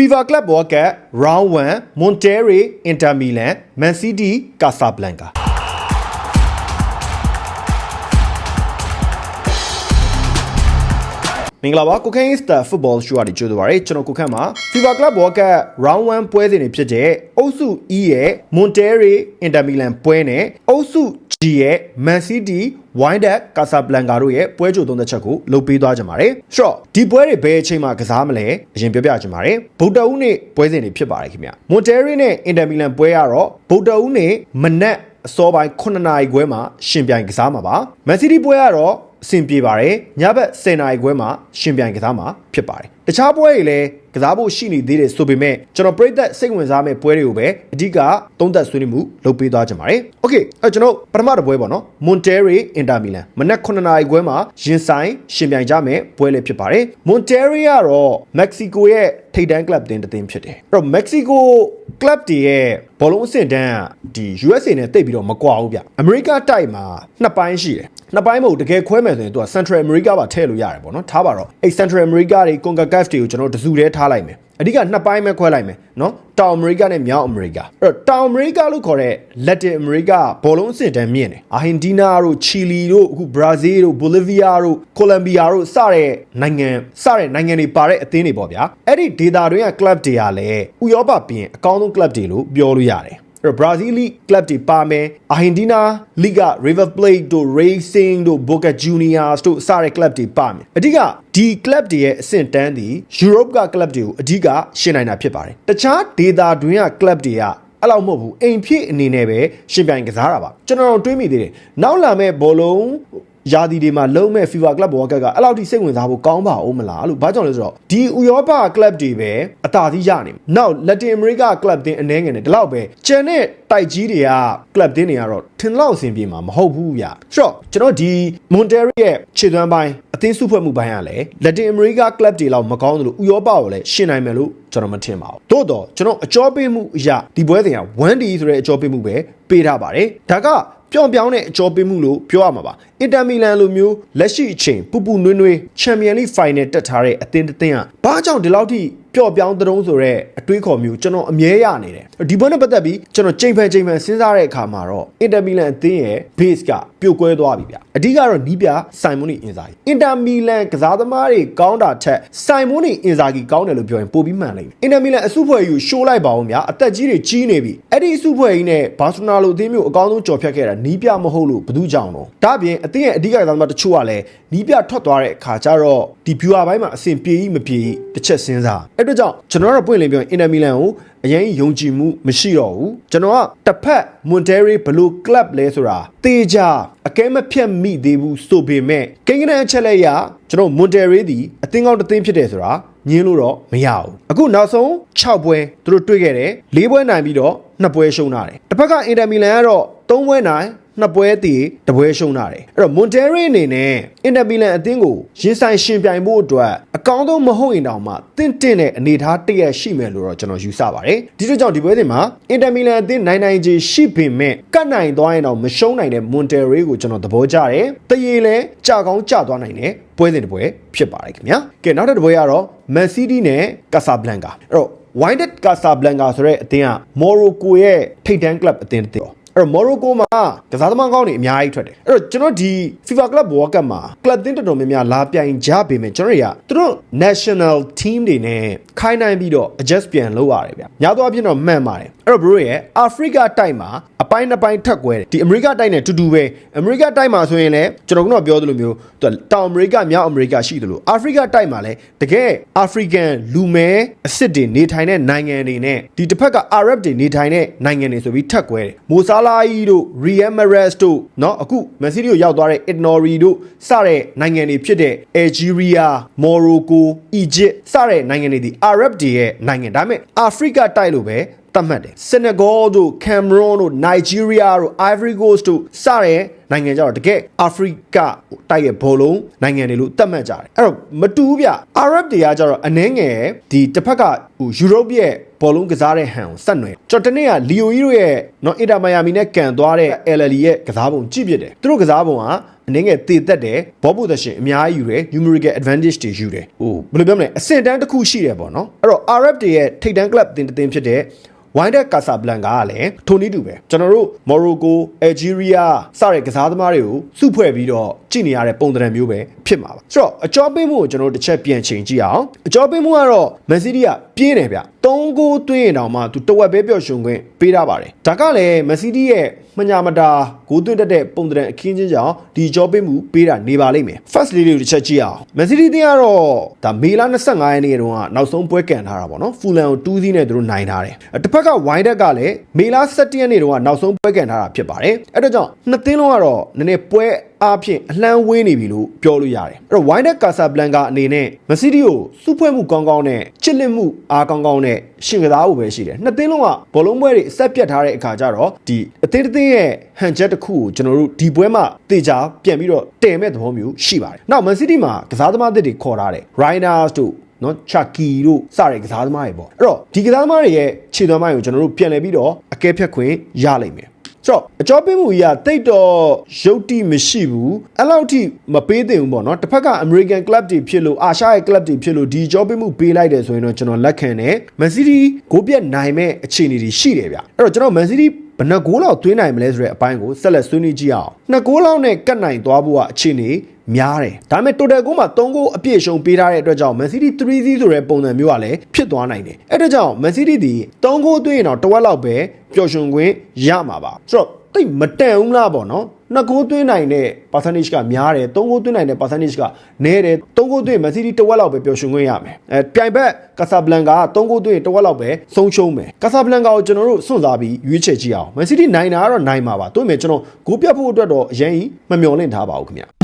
FIFA Club World Cup Round 1 Monterrey Inter Milan Man City Casablanca မင်္ဂလာပါကိုခန့် Star Football Show ကနေကြိုဆိုပါရစေကျွန်တော်ကိုခန့်ပါ FIFA Club World Cup Round 1ပွဲစဉ်တွေဖြစ်တဲ့အုပ်စု E ရဲ့ Monterrey Inter Milan ပွဲနဲ့အုပ်စု G ရဲ့ Man City Wydad Casablanca တို့ရဲ့ပွဲကြိုသုံးသက်ချက်ကိုလုပ်ပေးသွားကြပါမယ်။ဆိုတော့ဒီပွဲတွေဘယ်အချိန်မှာကစားမလဲအရင်ပြောပြချင်ပါတယ်။ဗုဒ္ဓဦးနေ့ပွဲစဉ်တွေဖြစ်ပါတယ်ခင်ဗျ။ Monterrey နဲ့ Inter Milan ပွဲကတော့ဗုဒ္ဓဦးနေ့မနက်အစောပိုင်း9နာရီခွဲမှာရှင်ပြိုင်ကစားမှာပါ။ Man City ပွဲကတော့ အဆင်ပြေပါတယ်ညဘက်10နာရီခွဲမှာရှင်ပြိုင်ကစားမှာဖြစ်ပါတယ်။တခြားပွဲတွေလည်းကစားဖို့ရှိနေသေးတယ်ဆိုပေမဲ့ကျွန်တော်ပြိသက်စိတ်ဝင်စားမဲ့ပွဲတွေကိုပဲအဓိကသုံးသပ်ဆွေးနွေးမှုလုပ်ပေးသွားကြပါတယ်။ Okay အဲကျွန်တော်ပထမတစ်ပွဲပေါ့နော်။ Monterrey Inter Milan မနက်9နာရီခွဲမှာရင်ဆိုင်ရှင်ပြိုင်ကြမဲ့ပွဲလည်းဖြစ်ပါတယ်။ Monterrey ကတော့ Mexico ရဲ့ထိပ်တန်းကလပ်တင်တင်ဖြစ်တယ်။အဲ့တော့ Mexico ကလပ်တွေရဲ့ဘောလုံးအဆင့်တန်းကဒီ USA နဲ့တိတ်ပြီးတော့မကွာဘူးဗျ။ America တိုက်မှာနှစ်ပိုင်းရှိတယ်။နှစ်ပိုင်းမဟုတ်တကယ်ခွဲမယ်ဆိုရင်သူက Central America ပါထည့်လို့ရတယ်ပေါ့နော်။ထားပါတော့အဲ့ Central America တွေ CONCACAF တွေကိုကျွန်တော်တစုတည်းထားလိုက်မယ်အဓိကနှစ်ပိုင်းပဲခွဲလိုက်မယ်နော်တောင်အမေရိကနဲ့မြောက်အမေရိကအဲ့တော့တောင်အမေရိကလို့ခေါ်တဲ့ Latin America ဘောလုံးအဆင့်တန်းမြင့်တယ်အာဟင်တီးနားတို့ချီလီတို့အခုဘရာဇီးတို့ဘိုလီဗီးယားတို့ကိုလံဘီယာတို့စတဲ့နိုင်ငံစတဲ့နိုင်ငံတွေပါတဲ့အသင်းတွေပေါ့ဗျာအဲ့ဒီဒေတာတွေက club တွေကလည်းဥရောပပြင်အကောင်းဆုံး club တွေလို့ပြောလို့ရတယ်အဲ့ တော့ Brazil League club တွေပါမယ်။ Argentina Liga River Plate တို့ Racing တို့ Boca Juniors တို့စတဲ့ club တွေပါမယ်။အဓိကဒီ club တွေရဲ့အဆင့်တန်းဒီ Europe က club တွေကိုအဓိကရှင်းနိုင်တာဖြစ်ပါတယ်။တခြားဒေသတွင်းက club တွေကအဲ့လောက်မဟုတ်ဘူးအိမ်ဖြစ်အနေနဲ့ပဲရှင်ပြိုင်ကစားတာပါကျွန်တော်တို့တွေးမိသေးတယ်နောက်လာမဲ့ဘောလုံး ယာဒီတွေမှာလုံးမဲ့ FIFA Club World Cup ကအဲ့လောက်ထိစိတ်ဝင်စားဖို့ကောင်းပါဦးမလားလို့ဘာကြောင့်လဲဆိုတော့ဒီဥရောပ club တွေပဲအသာစီးရနေ။နောက် Latin America club တင်းအနှဲငယ်နဲ့ဒီလောက်ပဲကျန်တဲ့တိုက်ကြီးတွေက club တင်းတွေကတော့ထင်လောက်အဆင်ပြေမှာမဟုတ်ဘူးဗျ။ဆိုတော့ကျွန်တော်ဒီ Monterrey ရဲ့ခြေသွမ်းပိုင်းအသင်းစုဖွဲ့မှုပိုင်းကလည်း Latin America club တွေလောက်မကောင်းသလိုဥရောပကိုလည်းရှင်းနိုင်မယ်လို့ကျွန်တော်မထင်ပါဘူး။သို့တော့ကျွန်တော်အကြောပေးမှုအရာဒီပွဲစဉ်က 1D ဆိုတဲ့အကြောပေးမှုပဲပေးထားပါတယ်။ဒါက ပြောင်းပြောင်းတဲ့အကြောပေးမှုလို့ပြောရမှာပါအင်တာမီလန်လိုမျိုးလက်ရှိအချိန်ပူပူနွေးနွေးချန်ပီယံလိဖိုင်နယ်တက်ထားတဲ့အသင်းတစ်သင်းကဘာကြောင့်ဒီလောက်ထိပျော့ပြောင်းတုံးဆိုတဲ့အတွေးခေါ်မျိုးကျွန်တော်အမြဲရနေတယ်ဒီဘက်နဲ့ပတ်သက်ပြီးကျွန်တော်ချိန်ဖန်ချိန်ဖန်စဉ်းစားတဲ့အခါမှာတော့အင်တာမီလန်အသင်းရဲ့ base ကပြိုကွဲသွားပြီဗျအဓိကတော့နီးပြစိုင်မွန်နီအင်ဇာဂီအင်တာမီလန်ကစားသမားတွေကောင်းတာထက်စိုင်မွန်နီအင်ဇာဂီကောင်းတယ်လို့ပြောရင်ပိုပြီးမှန်လိမ့်မယ်အင်တာမီလန်အစုဖွဲ့ယူရှိုးလိုက်ပါဦးဗျအသက်ကြီးတွေကြီးနေပြီအဲ့ဒီအစုဖွဲ့ကြီးနဲ့ဘာစီလိုနာလိုအသင်းမျိုးအကောင်းဆုံးကြော်ဖြတ်ခဲ့တာနီးပြမဟုတ်လို့ဘယ်သူကြောင့်တော့ဒါပြင်အသင်းရဲ့အဓိကကစားသမားတချို့ကလည်းနီးပြထွက်သွားတဲ့အခါကျတော့ဒီ viewer ဘိုင်းမှာအဆင်ပြေကြီးမပြေကြီးတစ်ချက်စဉ်းစားအဲ့အတွက်ကြောင့်ကျွန်တော်တို့ပွင့်လင်းပြောရင်အင်တာမီလန်ကိုအရင်ယုံကြည်မှုမရှိတော့ဘူးကျွန်တော်ကတစ်ဖက်မွန်တဲရီဘလူးကလပ်လဲဆိုတာတေချာအကဲမဖြတ်မိသေးဘူးဆိုပေမဲ့ကိန်းကနန်းအချက်လက်ရကျွန်တော်မွန်တဲရီဒီအသင်းကောင်းတစ်သင်းဖြစ်တယ်ဆိုတာညင်းလို့တော့မရဘူးအခုနောက်ဆုံး6ပွဲသူတို့တွေ့ခဲ့တယ်၄ပွဲနိုင်ပြီးတော့2ပွဲရှုံးလာတယ်တစ်ဖက်ကအင်တာမီလန်ကတော့3ပွဲနိုင် နှစ်ပွဲတည်တပွဲရှုံးလာတယ်အဲ့တော့ Monterrey အနေနဲ့အင်တာမီလန်အသင်းကိုရင်ဆိုင်ရှင်ပြိုင်ဖို့အတွက်အကောင်းဆုံးမဟုတ်ရင်တောင်မှတင့်တင့်တဲ့အနေအထားတရက်ရှိမယ်လို့တော့ကျွန်တော်ယူဆပါတယ်ဒီလိုကြောင့်ဒီပွဲစဉ်မှာအင်တာမီလန်အသင်းနိုင်နိုင်ချင်းရှိပေမဲ့ကတ်နိုင်သွားရင်တော့မရှုံးနိုင်တဲ့ Monterrey ကိုကျွန်တော်သဘောကျတယ်တရေလဲကြကောင်းကြသွားနိုင်တယ်ပွဲစဉ်တစ်ပွဲဖြစ်ပါတယ်ခင်ဗျာကဲနောက်တစ်ပွဲကတော့ Man City နဲ့ Casablanca အဲ့တော့ Wydad Casablanca ဆိုတဲ့အသင်းက Morocco ရဲ့ထိပ်တန်းကလပ်အသင်းတစ်သင်း အဲ့တော့မော်ရိုကိုမှာကစားသမားကောင်းတွေအများကြီးထွက်တယ်အဲ့တော့ကျွန်တော်ဒီ FIFA Club World Cup မှာ club တင်းတော်တော်များများလာပြိုင်ကြပေမဲ့ကျွန်တော်တွေကသူတို့ national team တွေနဲ့ခိုင်းနိုင်ပြီးတော့ adjust ပြန်လုပ်ရတယ်ဗျ။ညာတော့အဖြစ်တော့မှန်ပါတယ်။အဲ့တော့ bro ရဲ့ Africa တိုက်မှာအပိုင်းနှစ်ပိုင်းထက်ကွဲတယ်။ဒီ America တိုက်နဲ့တူတူပဲ။ America တိုက်မှာဆိုရင်လည်းကျွန်တော်ကတော့ပြောသလိုမျိုးသူတောင် America မြောက် America ရှိသလို Africa တိုက်မှာလည်းတကယ် African လူမဲအစ်စ်တွေနေထိုင်တဲ့နိုင်ငံတွေနဲ့ဒီတစ်ဖက်က Arab တွေနေထိုင်တဲ့နိုင်ငံတွေဆိုပြီးထက်ကွဲတယ်။မိုဆာလာအီတို့ Riyad Mahrez တို့เนาะအခု Man City ကိုရောက်သွားတဲ့ Ignori တို့စတဲ့နိုင်ငံတွေဖြစ်တဲ့ Algeria, Morocco, Egypt စတဲ့နိုင်ငံတွေဒီ Arab တွေရဲ့နိုင်ငံဒါပေမဲ့ Africa တိုက်လို့ပဲ သတ်မှတ်တယ်။ Senegal တို့ Cameroon တို့ Nigeria တို့ Ivory Coast တို့စတဲ့နိုင်ငံကြတော့တကယ်အာဖရိကတိုက်ရဲ့ဘောလုံးနိုင်ငံတွေလို့သတ်မှတ်ကြတယ်အဲ့တော့မတူဘူးဗျအာရပ်တွေကကြတော့အနှဲငယ်ဒီတစ်ဖက်ကဟိုယူရိုပရဲ့ဘောလုံးကစားတဲ့ဟန်ကိုစက်နွယ်ကျွန်တော်တနေ့ကလီယိုကြီးတို့ရဲ့နော်အီတာမိုင်ယာမီနဲ့ကန်သွားတဲ့ LL ရဲ့ကစားပုံကြည့်ပြတယ်သူတို့ကစားပုံက အအနေငယ်တည်သက်တယ်ဘောပုသရှင်အများကြီးယူတယ် numerical advantage တွေယူတယ်ဟိုဘယ်လိုပြောမလဲအဆင့်တန်းတစ်ခုရှိတယ်ပေါ့နော်အဲ့တော့ Arab တွေရဲ့ထိပ်တန်း club တင်တင်ဖြစ်တဲ့ Wydad Casablanca ကလည်းထိုနည်းတူပဲကျွန်တော်တို့ Morocco, Algeria စတဲ့ကစားသမားတွေကိုစုဖွဲ့ပြီးတော့ကြည့်နေရတဲ့ပုံသဏ္ဍာန်မျိုးပဲဖြစ်မှာပါဆိုတော့အကြောပေးမှုကိုကျွန်တော်တို့တစ်ချက်ပြန်ချိန်ကြည့်အောင်အကြောပေးမှုကတော့ Man City ကပြင်းတယ်ဗျ3ဂိုးသွင်းရင်တောင်မှသူတဝက်ပဲပျော့ရွှင်ခွင့်ပေးထားပါတယ်ဒါကလည်း Man City ရဲ့မညာမတာဂိုးသွင်းတတ်တဲ့ပုံသဏ္ဍာန်အခင်းချင်းကြောင့်ဒီကြောပေးမှုပေးတာနေပါလိမ့်မယ် first လေးလေးကိုတစ်ချက်ကြည့်အောင် Man City တင်းကတော့ဒါမေလ25ရက်နေ့တုန်းကနောက်ဆုံးပွဲကန်ထားတာပေါ့နော်ဖူလန်ကို2စီးနဲ့သူတို့နိုင်ထားတယ်တစ်ဖက်က Wydad ကလည်းမေလ17ရက်နေ့တုန်းကနောက်ဆုံးပွဲကန်ထားတာဖြစ်ပါတယ်အဲ့တော့ကြောင့်နှစ်သင်းလုံးကတော့နည်းနည်းပွဲအားဖြင့်အလှမ်းဝေးနေပြီလို့ပြောလို့ရတယ်အဲ့တော့ Wydad Casablanca အနေနဲ့ Man City ကိုစုဖွဲ့မှုကောင်းကောင်းနဲ့ချစ်လက်မှုအားကောင်းကောင်းနဲ့ရှင်ကစားဖို့ပဲရှိတယ်နှစ်သင်းလုံးကဘောလုံးပွဲတွေအဆက်ပြတ်ထားတဲ့အခါကျတော့ဒီအသင်းတစ်သင်းရဲ့ဟန်ချက်တစ်ခုကိုကျွန်တော်တို့ဒီပွဲမှာတေချာပြန်ပြီးတော့တည်မဲ့သဘောမျိုးရှိပါတယ်နောက် Man City မှာကစားသမားသစ်တွေခေါ်ထားတယ် Rhinos တို့ နော်ချာကီတို့စတဲ့ကစားသမားတွေပေါ့အဲ့တော့ဒီကစားသမားတွေရဲ့ခြေသွမ်းပိုင်းကိုကျွန်တော်တို့ပြန်လည်ပြီးတော့အကဲဖြတ်ခွင့်ရလိမ့်မယ်ဆိုတော့အကြောပေးမှုကြီးကတိတ်တော့ရုပ်တိမရှိဘူးအဲ့လောက်ထိမပေးသင့်ဘူးပေါ့နော်တစ်ဖက်က American Club တွေဖြစ်လို့အာရှရဲ့ Club တွေဖြစ်လို့ဒီအကြောပေးမှုပေးလိုက်တယ်ဆိုရင်တော့ကျွန်တော်လက်ခံတယ် Man City ဂိုးပြတ်နိုင်မဲ့အခြေအနေတွေရှိတယ်ဗျအဲ့တော့ကျွန်တော် Man City ဘယ်နှဂိုးလောက်သွင်းနိုင်မလဲဆိုတဲ့အပိုင်းကိုဆက်လက်ဆွေးနွေးကြည့်အောင်နှစ်ဂိုးလောက်နဲ့ကတ်နိုင်သွားဖို့ကအခြေအနေ များတယ်ဒါပေမဲ့ total ကိုမှ3ဂိုးအပြည့်ရှုံပေးထားတဲ့အတွက်ကြောင့် Man City 3-0ဆိုတဲ့ပုံစံမျိုးကလည်းဖြစ်သွားနိုင်တယ်အဲ့ဒါကြောင့် Man City ဒီ3ဂိုးသွင်းရင်တော့တစ်ဝက်လောက်ပဲပျော်ရွှင်ခွင့်ရမှာပါဆိုတော့တိတ်မတန်ဘူးလားပေါ့နော်နှစ်ဂိုးသွင်းနိုင်တဲ့ percentage ကများတယ်သုံးဂိုးသွင်းနိုင်တဲ့ percentage ကနည်းတယ်သုံးဂိုးသွင်း Man City တစ်ဝက်လောက်ပဲပျော်ရွှင်ခွင့်ရမယ်အဲပြိုင်ဘက် Casablanca ကသုံးဂိုးသွင်းတစ်ဝက်လောက်ပဲဆုံးရှုံးမယ် Casablanca ကိုကျွန်တော်တို့စွန့်စားပြီးရွေးချယ်ကြည့်အောင် Man City နိုင်တာကတော့နိုင်မှာပါသို့ပေမဲ့ကျွန်တော်ဂိုးပြတ်ဖို့အတွက်တော့အရင်မမျှော်လင့်ထားပါဘူးခင်ဗျ